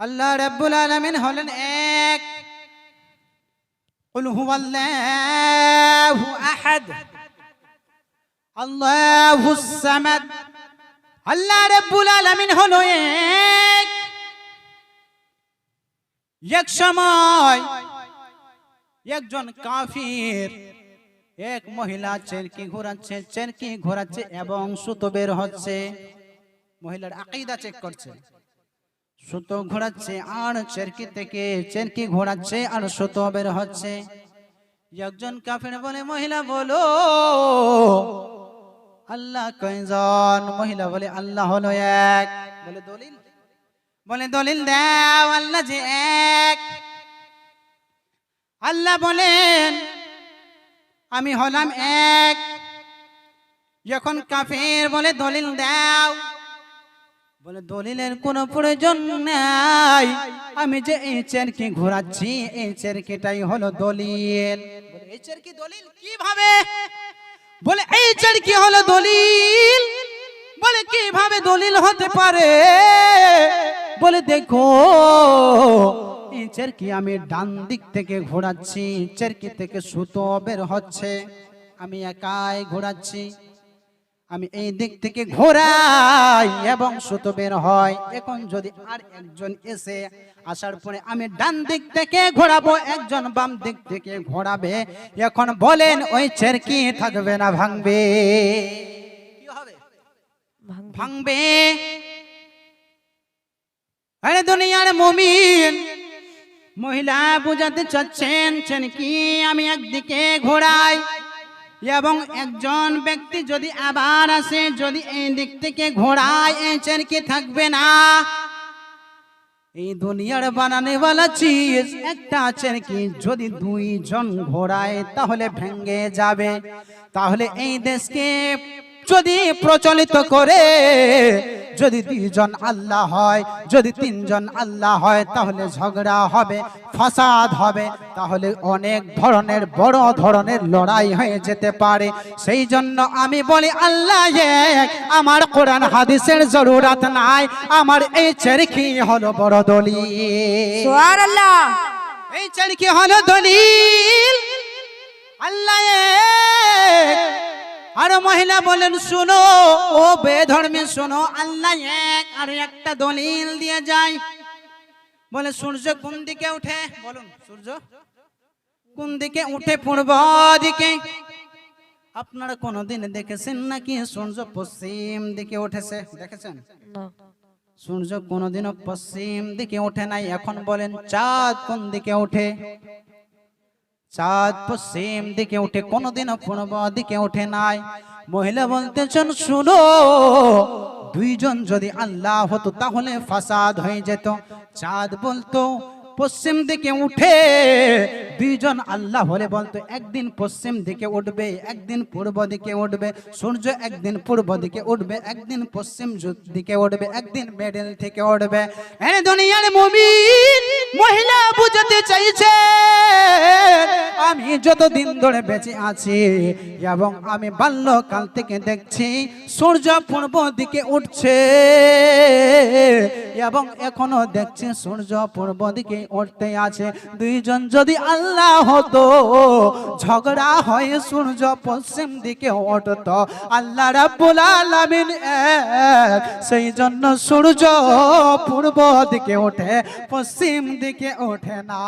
আল্লাহ রাব্বুল আলামিন হলেন এক قل هو الله احد الله الصمد আল্লাহ রাব্বুল আলামিন হলো এক এক সময় একজন কাফির এক মহিলা চেরকি ঘোরাচ্ছে চেরকি ঘোরাচ্ছে এবং সুতো বের হচ্ছে মহিলার আকিদা চেক করছে সুতো ঘোরাচ্ছে আর চেরকি থেকে চেরকি ঘোরাচ্ছে, আর সুতো বের হচ্ছে। একজন কাফির বলে, মহিলা বলো। আল্লাহ কয়জন মহিলা বলে, আল্লাহ হলো এক। বলে, দলিল? বলে, দলিল দাও, আল্লাহ যে এক। আল্লাহ বলেন, আমি হলাম এক। যখন কাফের বলে, দলিল দাও। বলে, দলিলের কোনো প্রয়োজন নাই। আমি যে এই চেরকি ঘোরাচ্ছি, এই চেরকিটাই হলো দলিল। এই চেরকি দলিল? কীভাবে? বলে, এই চেরকি হলো দলিল? বলে, কীভাবে দলিল হতে পারে? বলে, দেখো, এই চেরকি আমি ডান দিক থেকে ঘোরাচ্ছি চেরকি থেকে সুতো বের হচ্ছে? আমি একাই ঘোরাচ্ছি। আমি এই দিক থেকে ঘোরাই এবং সুতো বের হয়। এখন যদি আর একজন এসে আসার পরে আমি ডান দিক থেকে ঘোরাবো একজন বাম দিক থেকে ঘোরাবে এখন বলেন ওই চেরকি থাকবে না ভাঙবে? কি হবে? ভাঙবে। আরে দুনিয়ার মুমিন মহিলা বুঝাতে চাচ্ছেন চেনকি আমি একদিকে ঘোরাই? এবং একজন ব্যক্তি যদি আবার আসে, যদি এই দিক থেকে ঘোড়ায় এঁচে কি থাকবে না? এই দুনিয়ার বানানেওয়ালা চিজ, একটা চেনকি যদি দুইজন ঘোড়ায় তাহলে ভেঙ্গে যাবে। তাহলে এই দেশকে যদি প্রচলিত করে যদি দুইজন আল্লাহ হয় যদি তিনজন আল্লাহ হয় তাহলে ঝগড়া হবে ফাসাদ হবে। তাহলে অনেক ধরনের বড় ধরনের লড়াই হয়ে যেতে পারে। সেই জন্য আমি বলি আল্লাহ এক আমার কোরআন হাদিসের জরুরত নাই। আমার এই চেরকি হলো বড় দলিল। এই চেরকি হলো দলিল। আল্লাহ। আর মহিলা বলেন, শুনো, ও বেধর্মী, শুনো, আল্লাহ এক আর একটা দলিল দিয়ে যায়। বলে, সূর্য কোন দিকে উঠে? বলুন, সূর্য। কোন দিকে উঠে? পূর্ব দিকে। আপনারা কোনোদিন দেখেছেন নাকি সূর্য পশ্চিম দিকে উঠেছে? দেখেছেন? সূর্য কোনোদিনও পশ্চিম দিকে ওঠে নাই। এখন বলেন, চাঁদ কোন দিকে ওঠে চাঁদ পশ্চিম দিকে উঠে, কোনোদিনও পূর্ব দিকে ওঠে নাই। মহিলা বলতেছেন, শুনো, দুইজন যদি আল্লাহ হতো, তাহলে ফাসাদ হয়ে যেত। চাঁদ বলতো, পশ্চিম দিকে উঠে দুইজন আল্লাহ হলে বলতো, একদিন পশ্চিম দিকে উঠবে, একদিন পূর্ব দিকে উঠবে, সূর্য একদিন পূর্ব দিকে উঠবে, একদিন পশ্চিম দিকে উঠবে, একদিন মেডেল থেকে উঠবে। দুনিয়ার মুমিন মহিলা বুঝাতে চাইছে আমি যতদিন ধরে বেঁচে আছি এবং আমি বাল্যকাল থেকে দেখছি সূর্য পূর্ব দিকে উঠছে এবং এখনও দেখছি সূর্য পূর্ব দিকে উঠতে আছে। দুইজন যদি আল্লাহ হতো, ঝগড়া হয়ে সূর্য পশ্চিম দিকে উঠতো। আল্লাহ রাব্বুল আলামিন এক সেই জন্য সূর্য পূর্ব দিকে ওঠে, পশ্চিম দিকে ওঠে না।